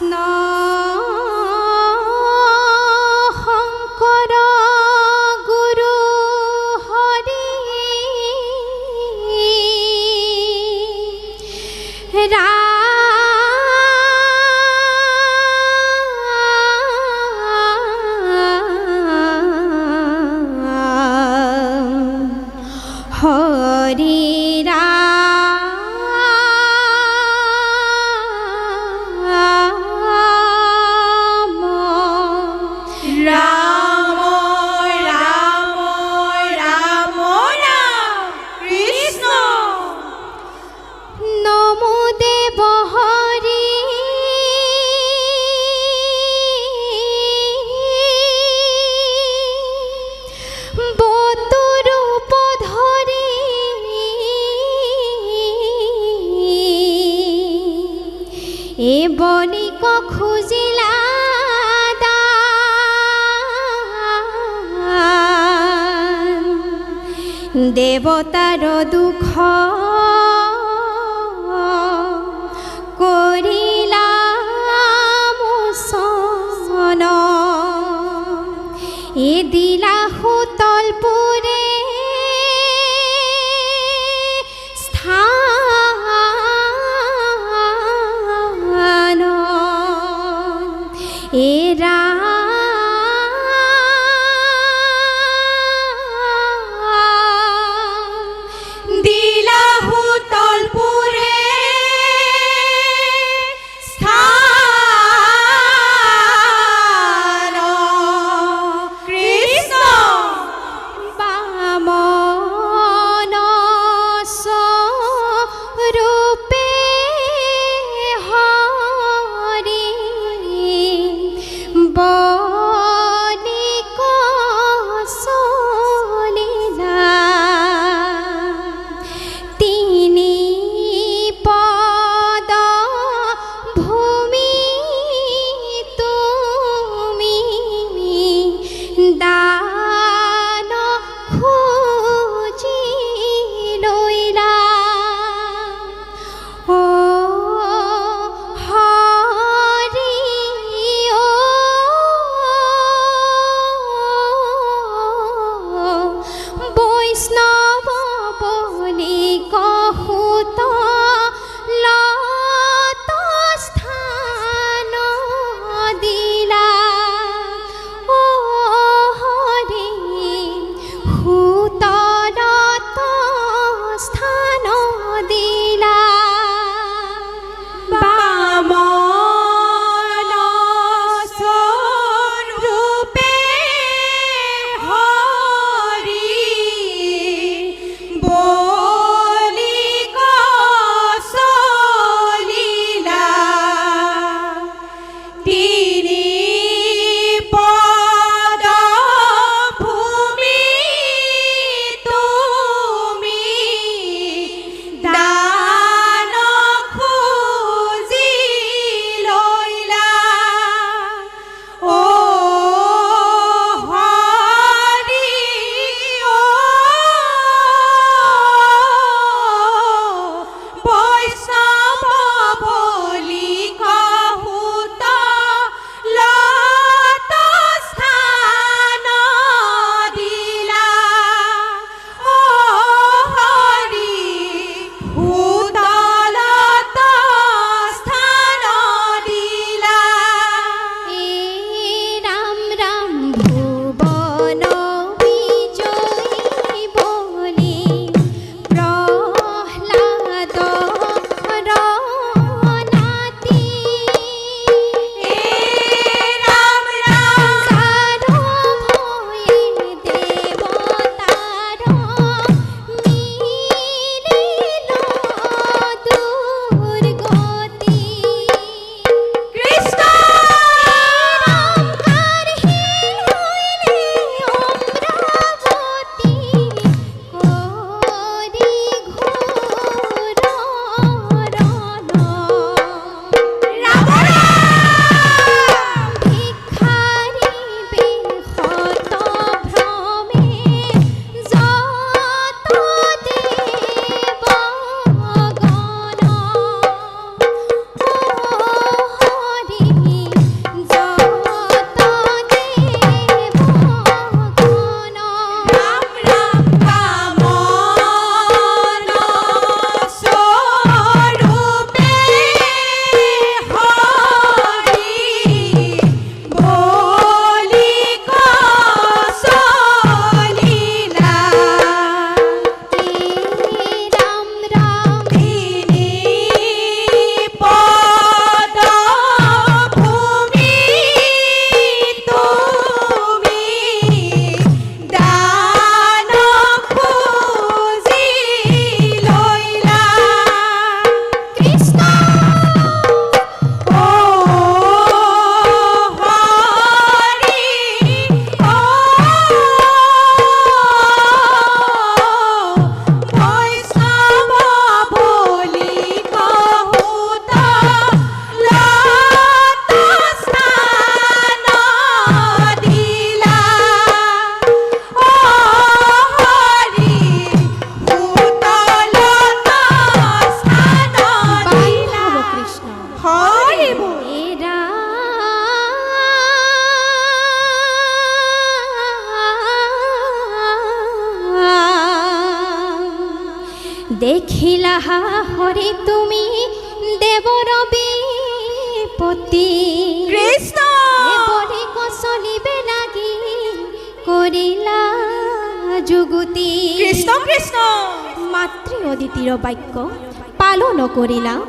কৃষ্ণ শংকৰ গুৰু হৰি ৰাম হৰি দেৱতাৰ দুখ খিলাহা হরে তুমি দেবরবি পতি। কৃষ্ণ! পরে লাগি করিলা যুগুতি। কৃষ্ণ কৃষ্ণ! মাতৃ অদিতির বাক্য পালন করিলা।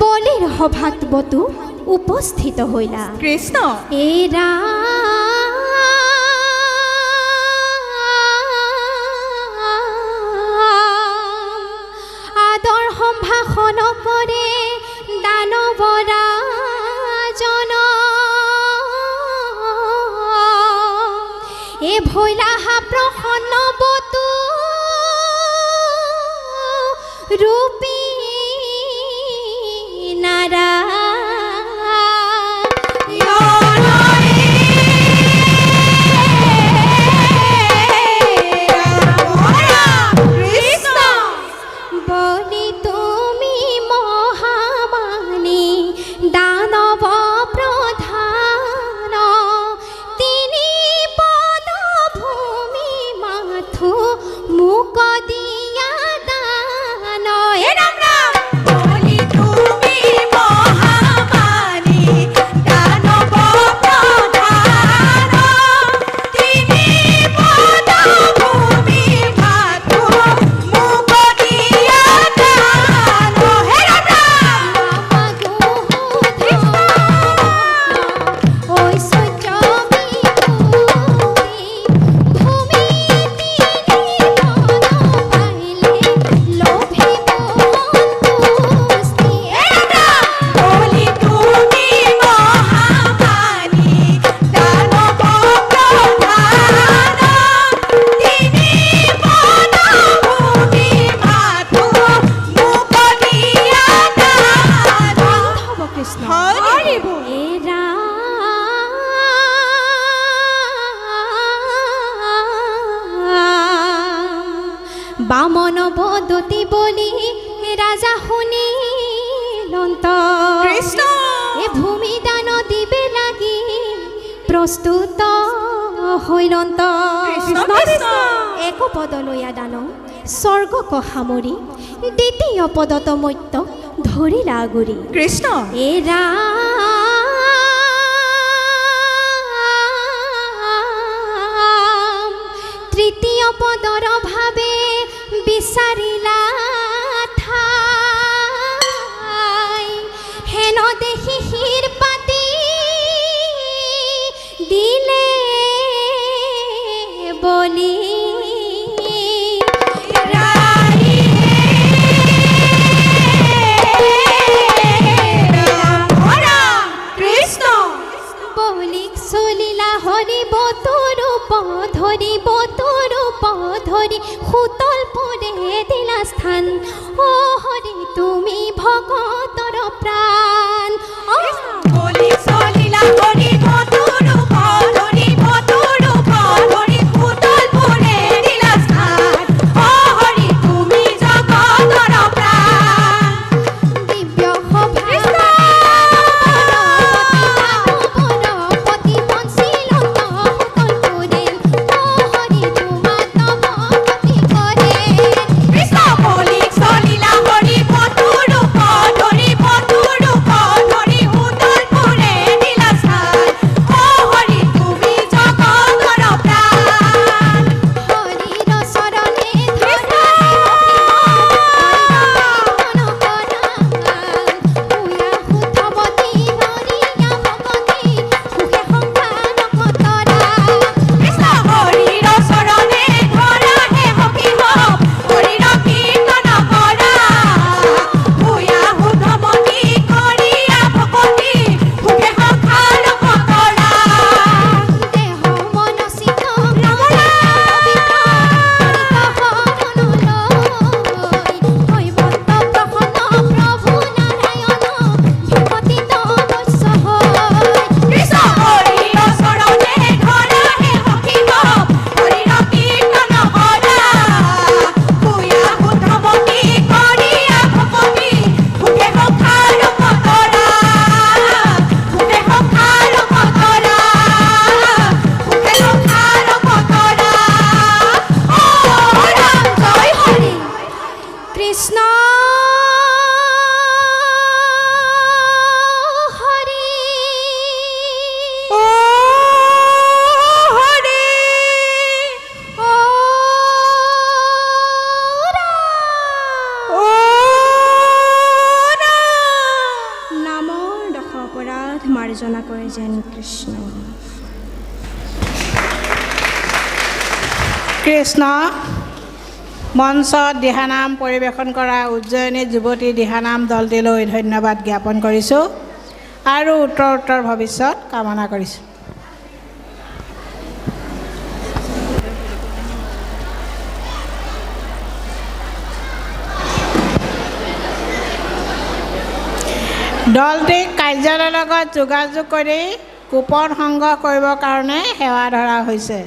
বলির হভাগবতু উপস্থিত হইলা। কৃষ্ণ! এরা মনে ভৈলাহা প্রহন বতু রূপী নারা বলি বামন বদতি বলি রাজা শুনি নন্ত এ ভূমি দান দিবে লাগি প্ৰস্তুত হৈনন্ত এক পদলৈয়া দান স্বৰ্গক সামৰি দ্বিতীয় পদত মত্য ধরি লাগুরি কৃষ্ণ! এৰা তৃতীয় পদ মাৰ্জনা কৰে যেন কৃষ্ণ। কৃষ্ণ মঞ্চত দিহানাম পৰিৱেশন কৰা উজ্জয়িনী যুৱতী দিহানাম দলটিলৈ ধন্যবাদ জ্ঞাপন কৰিছোঁ। আৰু উত্তৰ উত্তৰ ভৱিষ্যত কামনা কৰিছোঁ। দলটিক কাৰ্যালয়ৰ লগত যোগাযোগ কৰি কুপন সংগ্ৰহ কৰিবৰ কাৰণে সেৱা ধৰা হৈছে।